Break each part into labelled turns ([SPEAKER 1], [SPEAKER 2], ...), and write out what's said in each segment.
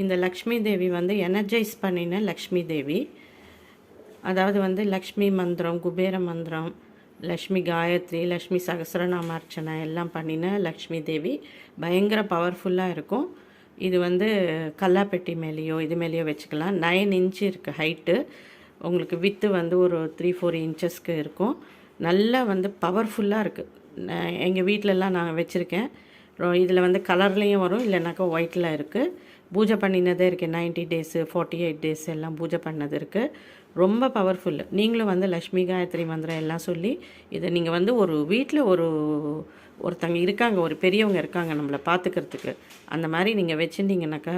[SPEAKER 1] இந்த லக்ஷ்மி தேவி வந்து எனர்ஜைஸ் பண்ணின லக்ஷ்மி தேவி. அதாவது வந்து லக்ஷ்மி மந்திரம் குபேர மந்திரம் லக்ஷ்மி காயத்ரி லக்ஷ்மி சகஸ்ரநாம அர்ச்சனை எல்லாம் பண்ணின லக்ஷ்மி தேவி. பயங்கர பவர்ஃபுல்லாக இருக்கும். இது வந்து கல்லாப்பெட்டி மேலேயோ இது மேலேயோ வச்சுக்கலாம். நைன் இன்ச்சு இருக்குது ஹைட்டு உங்களுக்கு வித்து வந்து ஒரு த்ரீ ஃபோர் இன்ச்சஸ்க்கு இருக்கும். நல்லா வந்து பவர்ஃபுல்லாக இருக்குது எங்கள் வீட்டிலலாம் நான் வச்சுருக்கேன். இதில் வந்து கலர்லேயும் வரும் இல்லைனாக்கா ஒயிட்டில் இருக்குது பூஜை பண்ணினதே இருக்குது ninety days forty eight days எல்லாம் பூஜை பண்ணது இருக்குது ரொம்ப பவர்ஃபுல்லு நீங்களும் வந்து லக்ஷ்மி காயத்ரி மந்திரம் எல்லாம் சொல்லி இதை நீங்கள் வந்து ஒரு வீட்டில் ஒரு ஒருத்தங்க இருக்காங்க ஒரு பெரியவங்க இருக்காங்க நம்மளை பார்த்துக்கிறதுக்கு அந்த மாதிரி நீங்கள் வச்சுருந்தீங்கனாக்கா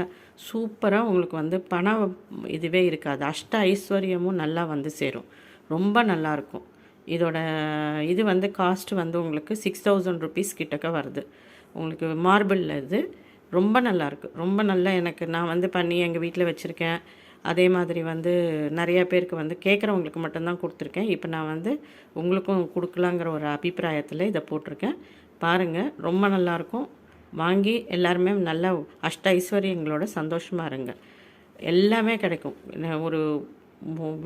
[SPEAKER 1] சூப்பராக உங்களுக்கு வந்து பணம் இதுவே இருக்காது. அஷ்ட ஐஸ்வர்யமும் நல்லா வந்து சேரும். ரொம்ப நல்லாயிருக்கும் இதோட இது வந்து காஸ்ட் வந்து உங்களுக்கு சிக்ஸ் தௌசண்ட் ருபீஸ் கிட்டக்க வருது. உங்களுக்கு மார்பிளில் இது. ரொம்ப நல்லாயிருக்கு ரொம்ப நல்லா எனக்கு நான் வந்து பண்ணி எங்கள் வீட்டில் வச்சுருக்கேன். அதே மாதிரி வந்து நிறையா பேருக்கு வந்து கேட்குறவங்களுக்கு மட்டும்தான் கொடுத்துருக்கேன். இப்போ நான் வந்து உங்களுக்கும் கொடுக்கலாங்கிற ஒரு அபிப்பிராயத்தில் இதை போட்டிருக்கேன். பாருங்கள் ரொம்ப நல்லாயிருக்கும் வாங்கி எல்லாருமே நல்ல அஷ்ட ஐஸ்வர்யங்களோட சந்தோஷமாக இருங்க. எல்லாமே கிடைக்கும். ஒரு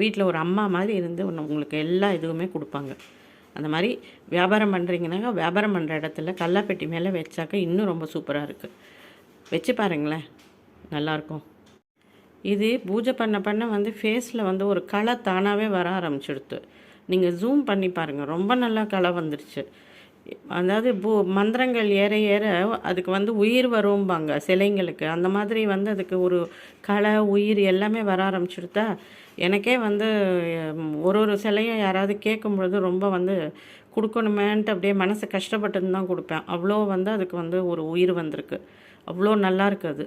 [SPEAKER 1] வீட்டில் ஒரு அம்மா மாதிரி இருந்து உங்களுக்கு எல்லா இதுவுமே கொடுப்பாங்க. அந்த மாதிரி வியாபாரம் பண்ணுறீங்கனாக்கா வியாபாரம் பண்ணுற இடத்துல கல்லாப்பெட்டி மேலே வச்சாக்கா இன்னும் ரொம்ப சூப்பராக இருக்குது வச்சு பாருங்களேன். நல்லாயிருக்கும் இது பூஜை பண்ண பண்ண வந்து ஃபேஸில் வந்து ஒரு களை தானாகவே வர ஆரம்பிச்சிடுது நீங்கள் ஜூம் பண்ணி பாருங்கள் ரொம்ப நல்லா களை வந்துடுச்சு அதாவது பூ மந்திரங்கள் ஏற ஏற அதுக்கு வந்து உயிர் வரும்பாங்க சிலைங்களுக்கு. அந்த மாதிரி வந்து அதுக்கு ஒரு களை உயிர் எல்லாமே வர ஆரம்பிச்சுடுதா எனக்கே வந்து ஒரு ஒரு சிலையும் யாராவது கேட்கும் பொழுது ரொம்ப வந்து கொடுக்கணுமேன்ட்டு அப்படியே மனசு கஷ்டப்பட்டுன்னு தான் கொடுப்பேன். அவ்வளோ வந்து அதுக்கு வந்து ஒரு உயிர் வந்திருக்கு. அவ்வளோ நல்லா இருக்குது அது.